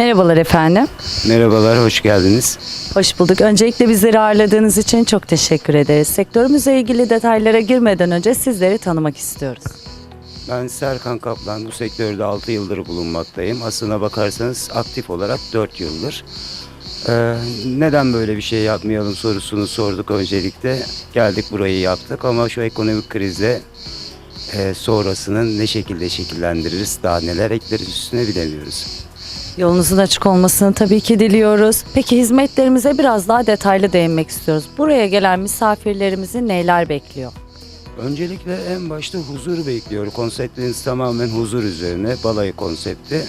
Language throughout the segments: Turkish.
Merhabalar efendim. Merhabalar, hoş geldiniz. Hoş bulduk. Öncelikle bizleri ağırladığınız için çok teşekkür ederiz. Sektörümüzle ilgili detaylara girmeden önce sizleri tanımak istiyoruz. Ben Serkan Kaplan, bu sektörde 6 yıldır bulunmaktayım. Aslına bakarsanız aktif olarak 4 yıldır. Ee, neden böyle bir şey yapmayalım sorusunu sorduk öncelikle. Geldik burayı yaptık ama şu ekonomik krizle e, sonrasını ne şekilde şekillendiririz, daha neler ekleriz üstüne bilemiyoruz. Yolunuzun açık olmasını tabii ki diliyoruz. Peki hizmetlerimize biraz daha detaylı değinmek istiyoruz. Buraya gelen misafirlerimizi neler bekliyor? Öncelikle en başta huzur bekliyor. Konseptimiz tamamen huzur üzerine. Balayı konsepti.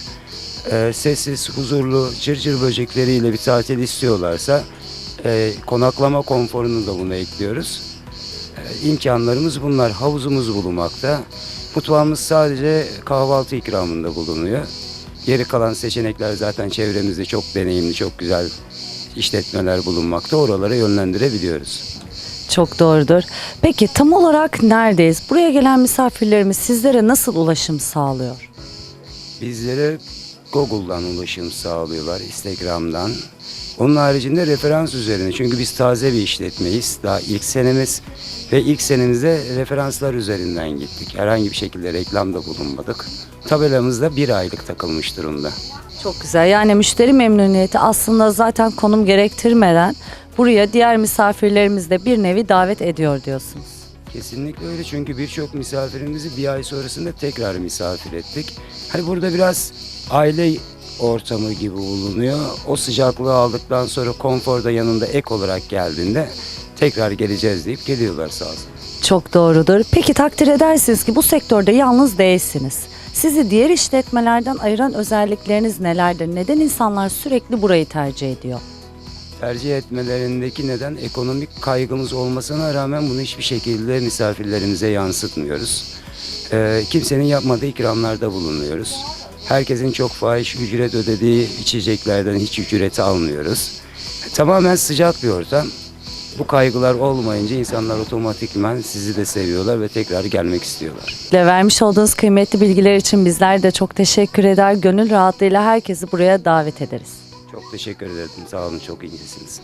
Ee, sessiz, huzurlu, cırcır böcekleriyle bir tatil istiyorlarsa e, konaklama konforunu da buna ekliyoruz. Ee, imkanlarımız bunlar. Havuzumuz bulunmakta. Mutfağımız sadece kahvaltı ikramında bulunuyor. Geri kalan seçenekler zaten çevremizde çok deneyimli, çok güzel işletmeler bulunmakta. Oralara yönlendirebiliyoruz. Çok doğrudur. Peki tam olarak neredeyiz? Buraya gelen misafirlerimiz sizlere nasıl ulaşım sağlıyor? Bizlere Google'dan ulaşım sağlıyorlar, Instagram'dan. Onun haricinde referans üzerine. Çünkü biz taze bir işletmeyiz. Daha ilk senemiz ve ilk senemizde referanslar üzerinden gittik. Herhangi bir şekilde reklamda bulunmadık. Tabelamız da bir aylık takılmış durumda. Çok güzel. Yani müşteri memnuniyeti aslında zaten konum gerektirmeden buraya diğer misafirlerimiz de bir nevi davet ediyor diyorsunuz. Kesinlikle öyle çünkü birçok misafirimizi bir ay sonrasında tekrar misafir ettik. Hani burada biraz aile ortamı gibi bulunuyor. O sıcaklığı aldıktan sonra konfor da yanında ek olarak geldiğinde tekrar geleceğiz deyip geliyorlar sağ olsun. Çok doğrudur. Peki takdir edersiniz ki bu sektörde yalnız değilsiniz. Sizi diğer işletmelerden ayıran özellikleriniz nelerdir? Neden insanlar sürekli burayı tercih ediyor? Tercih etmelerindeki neden ekonomik kaygımız olmasına rağmen bunu hiçbir şekilde misafirlerimize yansıtmıyoruz. Ee, kimsenin yapmadığı ikramlarda bulunuyoruz. Herkesin çok fahiş ücret ödediği içeceklerden hiç ücreti almıyoruz. Tamamen sıcak bir ortam. Bu kaygılar olmayınca insanlar otomatikman sizi de seviyorlar ve tekrar gelmek istiyorlar. Ve vermiş olduğunuz kıymetli bilgiler için bizler de çok teşekkür eder. Gönül rahatlığıyla herkesi buraya davet ederiz. Çok teşekkür ederim. Sağ olun. Çok iyisiniz.